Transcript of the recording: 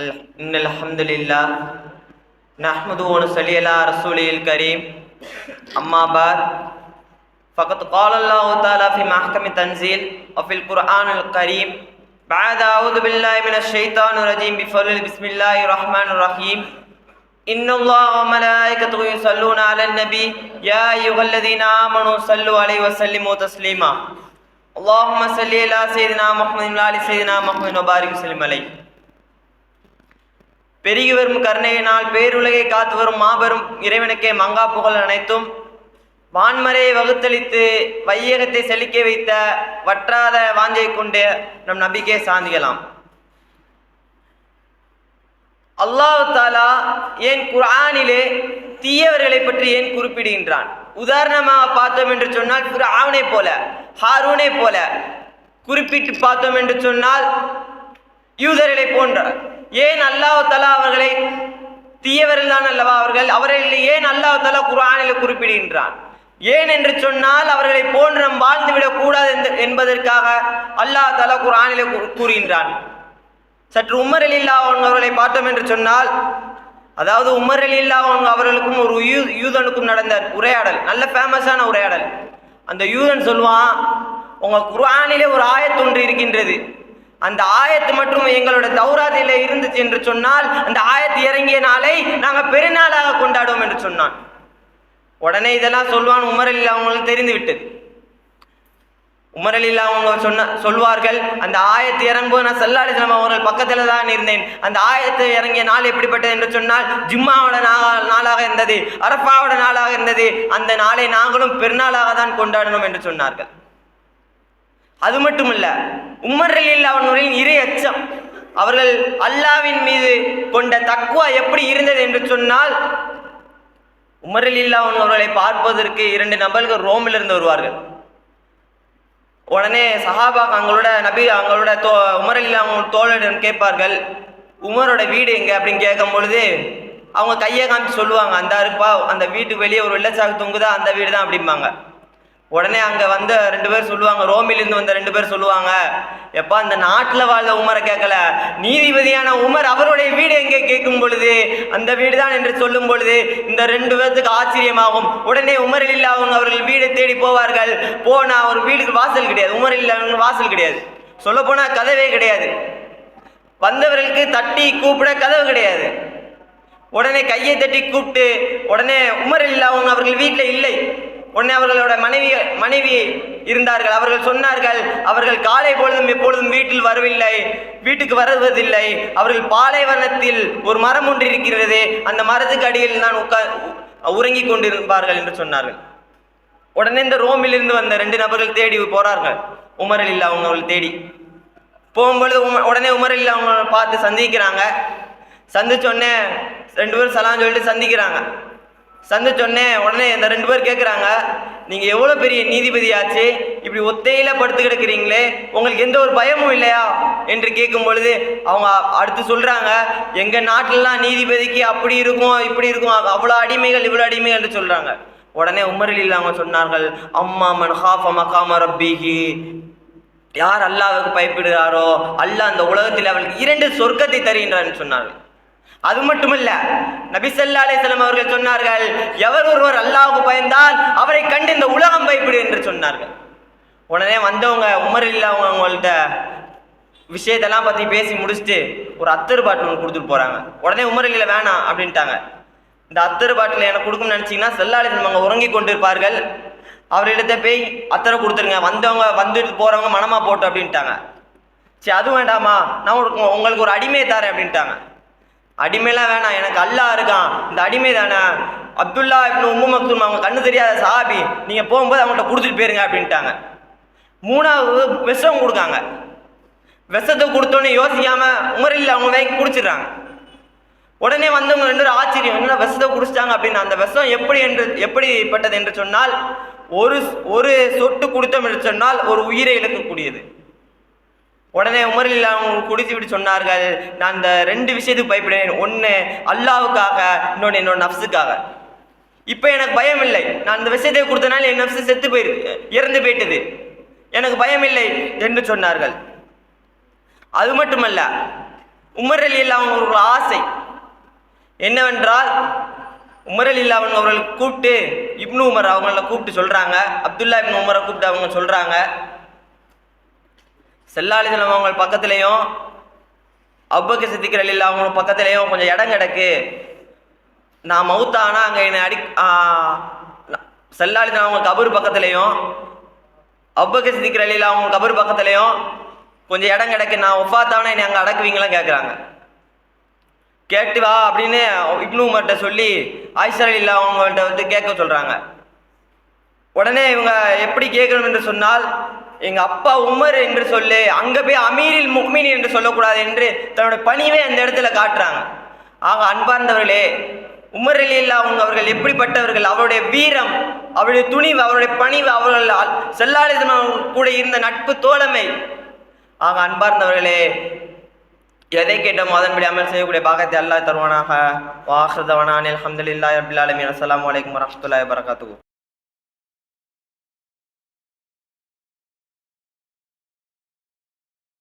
إن الحمد لله نحمده ونصلي على رسوله الكريم أما بعد فقد قال الله تعالى في محكم التنزيل وفي القرآن الكريم بعد أعوذ بالله من الشيطان الرجيم بفضل بسم الله الرحمن الرحيم إن الله وملائكته يصلون على النبي يا أيها الذين آمنوا صلوا عليه وسلموا تسليما اللهم صل على سيدنا محمد وعلى سيدنا محمد وبارك وسلم عليه பெருகி வரும் கருணையினால் பேருலகை காத்து வரும் மாபெரும் இறைவனுக்கே மங்கா புகழ் அனைத்தும். வான்மறையை வகுத்தளித்து வையகத்தை செழிக்க வைத்த வற்றாத வாஞ்சை கொண்டு நம் நம்பிக்கை சாந்திக்கலாம் அல்லாஹு தாலா ஏன் குர்ஆனிலே தீயவர்களை பற்றி ஏன் குறிப்பிடுகின்றான்? உதாரணமாக பார்த்தோம் என்று சொன்னால் ஃபிர்ஆனை போல ஹாரூனை போல குறிப்பிட்டு பார்த்தோம் என்று சொன்னால் யூதர்களை போன்ற ஏன் அல்லாஹ் தலா அவர்களை தீயவர்கள் தான் அல்லவா அவர்கள்? அவர்கள் ஏன் அல்லாஹ் தலா குரானில் குறிப்பிடுகின்றான்? ஏன் என்று சொன்னால் அவர்களை போன்று நாம் வாழ்ந்துவிடக் கூடாது என்று- என்பதற்காக அல்லாஹ் தலா குர்ஆனிலே கூறுகின்றான். சற்று உமர் அலில்லா அவர்களை பார்த்தோம் என்று சொன்னால் அதாவது உமர் அலில்லா அவர்களுக்கும் ஒரு யூ யூதனுக்கும் நடந்த உரையாடல் நல்ல ஃபேமஸான உரையாடல். அந்த யூதன் சொல்லுவான் உங்கள் குர்ஆனிலே ஒரு ஆயத்தொன்று இருக்கின்றது. அந்த ஆயத்து மட்டும் எங்களோட தௌராதியில இருந்துச்சு என்று சொன்னால் அந்த ஆயத்து இறங்கிய நாளை நாங்கள் பெருநாளாக கொண்டாடுவோம் என்று சொன்னான். உடனே இதெல்லாம் சொல்லுவான் உமர் அவங்களுக்கு தெரிந்து விட்டது உமரலில் அவங்க சொன்ன சொல்வார்கள் அந்த ஆயத்து இறங்கும்போது நான் சல்லாலிஸ்லாம் அவர்கள் பக்கத்தில் தான் இருந்தேன். அந்த ஆயத்து இறங்கிய நாள் எப்படிப்பட்டது என்று சொன்னால் ஜிம்மாவோட நா- நாளாக இருந்தது அரப்பாவோட நாளாக இருந்தது. அந்த நாளை நாங்களும் பெருநாளாக தான் கொண்டாடணும் என்று சொன்னார்கள். அது மட்டுமல்ல உமரலில் அவர்களின் இரு அச்சம். அவர்கள் அல்லாவின் மீது கொண்ட தக்குவா எப்படி இருந்தது என்று சொன்னால் உமரலில் அவர்களை பார்ப்பதற்கு இரண்டு நபர்கள் ரோமிலிருந்து வருவார்கள். உடனே சஹாபா அவங்களோட நபி அவங்களோட தோ உமரில் அவங்க தோழரிடம் கேட்பார்கள் உமரோட வீடு எங்க? அப்படின்னு கேட்கும் பொழுது அவங்க கையை காமிச்சு சொல்லுவாங்க அந்த இருப்பா அந்த வீட்டுக்கு வெளியே ஒரு வெள்ளச்சாக்கு தொங்குதா? அந்த வீடு தான் அப்படிம்பாங்க. உடனே அங்கே வந்த ரெண்டு பேர் சொல்லுவாங்க ரோமிலிருந்து வந்த ரெண்டு பேர் சொல்லுவாங்க எப்பா அந்த நாட்டில் வாழ்ந்த உமரை கேட்கல நீதிபதியான உமர் அவருடைய வீடு எங்கே கேட்கும் பொழுது அந்த வீடு தான் என்று சொல்லும் பொழுது இந்த ரெண்டு பேர்த்துக்கு ஆச்சரியமாகும். உடனே உமர் இல்லாதவங்க அவர்கள் வீடை தேடி போவார்கள். போனா ஒரு வீடுக்கு வாசல் கிடையாது. உமர் இல்லாதவங்க வாசல் கிடையாது. சொல்ல போனா கதவே கிடையாது. வந்தவர்களுக்கு தட்டி கூப்பிட கதவு கிடையாது. உடனே கையை தட்டி கூப்பிட்டு உடனே உமர் இல்லாதவங்க அவர்கள் வீட்டில் இல்லை. உடனே அவர்களோட மனைவி மனைவி இருந்தார்கள். அவர்கள் சொன்னார்கள் அவர்கள் காலை பொழுதும் எப்பொழுதும் வீட்டில் வரவில்லை வீட்டுக்கு வருவதில்லை. அவர்கள் பாலைவனத்தில் ஒரு மரம் ஒன்று இருக்கிறது. அந்த மரத்துக்கு அடியில் நான் உட்கா உறங்கிக் கொண்டிருப்பார்கள் என்று சொன்னார்கள். உடனே இந்த ரோமிலிருந்து வந்த ரெண்டு நபர்கள் தேடி போறார்கள். உமரல் இல்லா அவங்க அவள் தேடி. போகும்பொழுது உம உடனே உமரல் இல்லா அவங்க பார்த்து சந்திக்கிறாங்க. சந்திச்சோடனே ரெண்டு பேரும் சலாம் சொல்லிட்டு சந்திக்கிறாங்க. சந்திச்சோடனே உடனே இந்த ரெண்டு பேர் கேட்குறாங்க நீங்கள் எவ்வளோ பெரிய நீதிபதியாச்சு? இப்படி ஒத்தையில் படுத்து கிடக்குறீங்களே உங்களுக்கு எந்த ஒரு பயமும் இல்லையா? என்று கேட்கும் பொழுது அவங்க அடுத்து சொல்கிறாங்க எங்கள் நாட்டிலலாம் நீதிபதிக்கு அப்படி இருக்கும் இப்படி இருக்கும் அவ்வளோ அடிமைகள் இவ்வளோ அடிமைகள் என்று சொல்கிறாங்க உடனே உமரில் அவங்க சொன்னார்கள் அம்மா மன் ஹாஃப் மகாம ரப்பிஹி. யார் அல்லாஹ்வுக்கு பயப்படுகிறாரோ அல்லாஹ் அந்த உலகத்தில் அவளுக்கு இரண்டு சொர்க்கத்தை தருகின்றான்னு சொன்னார்கள். அது மட்டுமல்ல நபிசல்லா அலிசலம் அவர்கள் சொன்னார்கள் எவர் ஒருவர் அல்லாவுக்கு பயந்தால் அவரை கண்டு இந்த உலகம் பயப்படு என்று சொன்னார்கள். உடனே வந்தவங்க உமர் இல்லாம அவங்கள்ட்ட விஷயத்தெல்லாம் பற்றி பேசி முடிச்சுட்டு ஒரு அத்தர் பாட்டில் ஒன்று கொடுத்துட்டு போகிறாங்க உடனே உமர் இல்லை வேணாம் அப்படின்ட்டாங்க. இந்த அத்தர் பாட்டில் எனக்கு கொடுக்கும்னு நினச்சிங்கன்னா செல்லாளிசம் அவங்க உறங்கி கொண்டு இருப்பார்கள் அவர்களிடத்த போய் அத்தரை கொடுத்துருங்க. வந்தவங்க வந்துட்டு போகிறவங்க மனமாக போட்டு அப்படின்ட்டாங்க. சரி அது வேண்டாமா நான் உங்களுக்கு உங்களுக்கு ஒரு அடிமையை தரேன் அப்படின்ட்டாங்க. அடிமைலாம் வேணாம். எனக்கு அல்லாஹ் இருக்கான். இந்த அடிமை தானே. அப்துல்லா இப்னு உம்மு மக்தும் அவங்க கண்ணு தெரியாத சாபி நீங்கள் போகும்போது அவங்கள்ட்ட கொடுத்துட்டு போயிருங்க அப்படின்ட்டாங்க. மூணாவது விஷம் கொடுக்காங்க. விஷத்தை கொடுத்தோன்னே யோசிக்காமல் உமரில் அவங்க வாங்கி குடிச்சிடுறாங்க. உடனே வந்தவங்க ரெண்டு பேரும் ஆச்சரியம். என்ன விஷத்தை குடிச்சிட்டாங்க அப்படின்னு. அந்த விஷம் எப்படி என்று எப்படிப்பட்டது என்று சொன்னால் ஒரு ஒரு சொட்டு குடித்தோம் என்று சொன்னால் ஒரு உயிரை இழக்கக்கூடியது. உடனே உமரில் அவங்க குடித்து விட்டு சொன்னார்கள் நான் இந்த ரெண்டு விஷயத்துக்கு பயப்படுவேன் ஒன்று அல்லாவுக்காக இன்னொன்று என்னோட நஃப்ஸுக்காக. இப்போ எனக்கு பயம் இல்லை. நான் இந்த விஷயத்தை கொடுத்தனால என் நஃப்ஸு செத்து போயிரு இறந்து போயிட்டது. எனக்கு பயம் இல்லை என்று சொன்னார்கள். அது மட்டுமல்ல உமர் அலி அவங்க ஒரு ஆசை என்னவென்றால் உமர் அலி அவங்க அவர்களை கூப்பிட்டு இப்னு உமர் அவங்கள கூப்பிட்டு சொல்கிறாங்க அப்துல்லா இப்னு உமரை கூப்பிட்டு அவங்க சொல்கிறாங்க செல்லாலிதனம் அவங்க பக்கத்துலேயும் அவ்வக்க சித்திக்கிற இல்லை அவங்க பக்கத்துலேயும் கொஞ்சம் இடம் கிடக்கு. நான் மவுத்தானா அங்கே என்னை அடி செல்லாலிதனம் அவங்க கபர் பக்கத்துலேயும் அவ்வக்க சித்திக்கிற இல்லை அவங்க கபர் பக்கத்துலேயும் கொஞ்சம் இடம் கிடக்கு. நான் ஒஃபாத்தானா என்னை அங்கே அடக்குவீங்களாம் கேட்குறாங்க கேட்டு வா அப்படின்னு இப்னு உமர்கிட்ட சொல்லி ஆயிஷா அலிலா அவங்கள்ட்ட வந்து கேட்க சொல்கிறாங்க உடனே இவங்க எப்படி கேட்கணும் என்று சொன்னால் எங்கள் அப்பா உமர் என்று சொல்லு அங்கே போய் அமீரில் முக்மின் என்று சொல்லக்கூடாது என்று தன்னோட பணிவே அந்த இடத்துல காட்டுறாங்க. ஆக அன்பார்ந்தவர்களே உமர் அலி அவங்க அவர்கள் எப்படிப்பட்டவர்கள்? அவருடைய வீரம் அவருடைய துணிவு அவருடைய பணிவு அவர்கள் செல்லாளிதனம் கூட இருந்த நட்பு தோழமை. ஆக அன்பார்ந்தவர்களே எதை கேட்டோமோ அதன்படி அமல் செய்யக்கூடிய பாகத்தை அல்லா தருவானாக. வாஹ்ரதவனானில் அஹமதுல்லா ரபில் அஸ்லாம் வலைக்கம் அலைக்கும் வரஹ்மத்துல்லாஹி